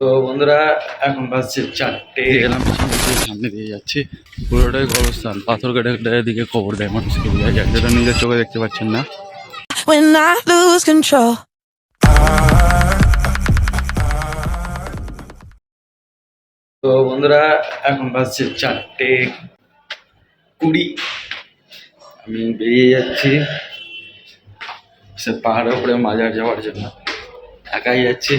তো বন্ধুরা এখন বাজছে চারটে। এলাম সামনে দিয়ে যাচ্ছি। পুরোটাই কবরস্থান। পাথর কেটে কেটে এদিকে কবর দেয় মানুষকে বোঝা যায়। যেটা নিজের চোখে দেখতে পাচ্ছেন না। When I lose control. তো বন্ধুরা এখন বাজছে চারটে কুড়ি। আমি বেরিয়ে যাচ্ছি। সে পাহাড়ের উপরে মাজার যাওয়ার জন্য। একাই যাচ্ছি।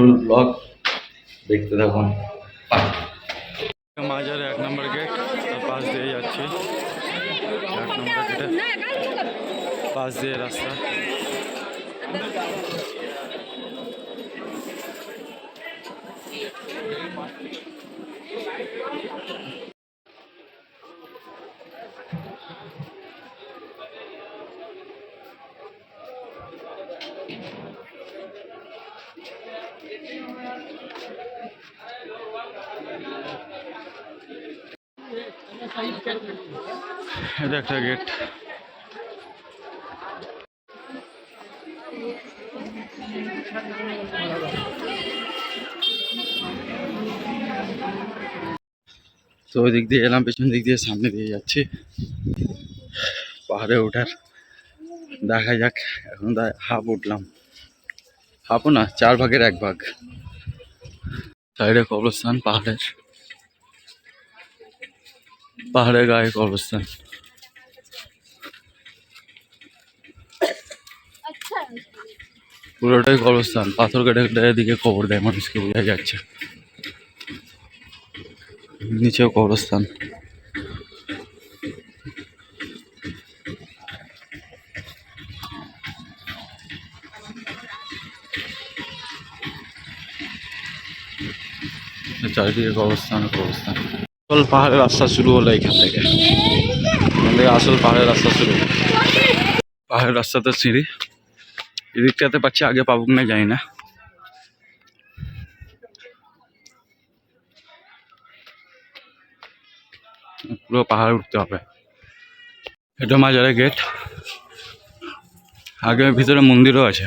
ফুল ব্লগ দেখতে থাকুন বাই। মাজার এক নম্বর গেট তার পাশ দিয়ে যাচ্ছি এক নম্বর গেটে পাশ দিয়ে রাস্তা এটা একটা গেট তো ওই দিক দিয়ে এলাম, পেছন দিক দিয়ে সামনে দিয়ে যাচ্ছি। পাহাড়ে ওঠার দেখা যাক, এখন হাফ উঠলাম। হাফও না, চার ভাগের এক ভাগ। সাইডে কবরস্থান, পাহাড়ের। পাহাড়ের গায়ে কবরস্থান পুরোটাই কবরস্থান পাথর কেটে কেটে এদিকে কবর দেয় মানুষকে বোঝা যাচ্ছে। নিচেও কবরস্থান চারিদিকে কবরস্থান কবরস্থান আসল পাহাড়ের রাস্তা শুরু হলো এখান থেকে। এখান থেকে আসল পাহাড়ের রাস্তা শুরু। পাহাড়ের রাস্তাতে সিঁড়ি। এদিকটাতে পাচ্ছি, আগে পাবুক না জানি না। পুরো পাহাড় উঠতে হবে। এটা মাজারে গেট। আগে ভিতরে মন্দিরও আছে।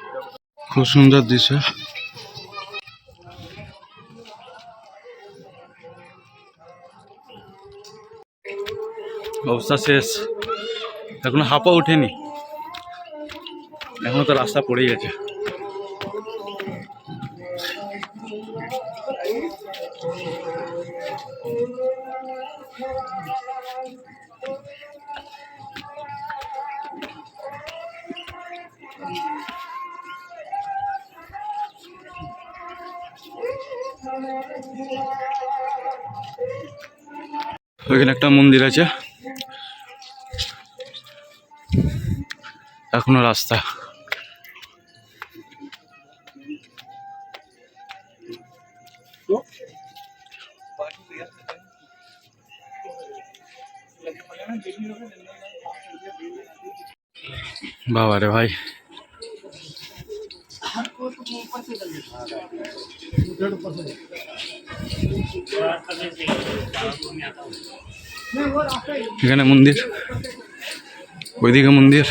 খুব সুন্দর দৃশ্য অবস্থা শেষ। এখনও হাঁপা ওঠেনি এখনও তো রাস্তা পড়ে গেছে। ওইখানে একটা মন্দির আছে। এখনও রাস্তা। বাবা রে ভাই। এখানে মন্দির ওইদিকে মন্দির,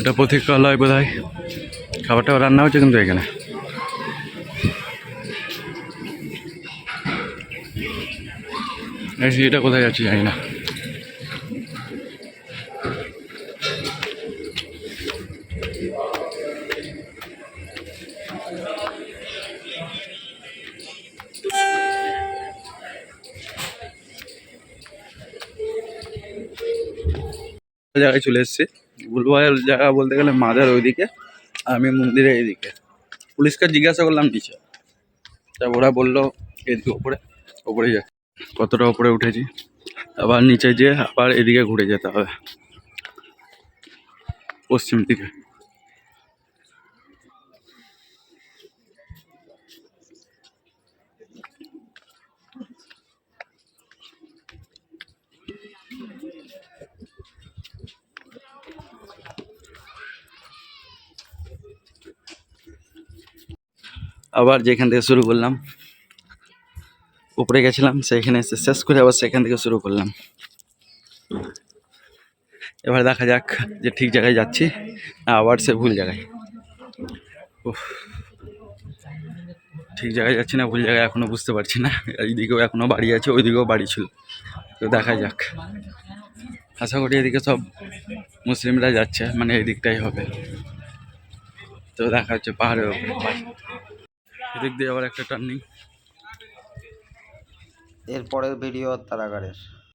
এটা প্রতীক্ষালয় বোধ হয় খাবারটা রান্না হচ্ছে কিন্তু এখানে। এটা কোথায় যাচ্ছে জানি না। জায়গায় চলে এসেছি। ভুলভাল জায়গা বলতে গেলে মাজার ওইদিকে, আমি মন্দিরের এইদিকে। পুলিশকে জিজ্ঞাসা করলাম, নিচে। তা ওরা বলল, এদিকে ওপরে ওপরে যা। কতটা ওপরে উঠেছি? আবার নিচে যেয়ে আবার এদিকে ঘুরে যেতে হবে। পশ্চিম দিকে। আবার যেখান থেকে শুরু করলাম, উপরে গেছিলাম সেইখানে এসে শেষ করে আবার সেখান থেকে শুরু করলাম। এবার দেখা যাক যে ঠিক জায়গায় যাচ্ছি আবার সে ভুল জায়গায়। ঠিক জায়গায় যাচ্ছি না, ভুল জায়গায় এখনও বুঝতে পারছি না। এইদিকেও এখনও বাড়ি আছে, ওইদিকেও বাড়ি ছিল। তো দেখা যাক। আশা করি এদিকে সব মুসলিমরা যাচ্ছে মানে এই দিকটাই হবে। তো দেখা হচ্ছে পাহাড়ের ওপরে। এদিক দিয়ে আবার একটা টার্নিং এরপরের ভিডিও তারাগারের।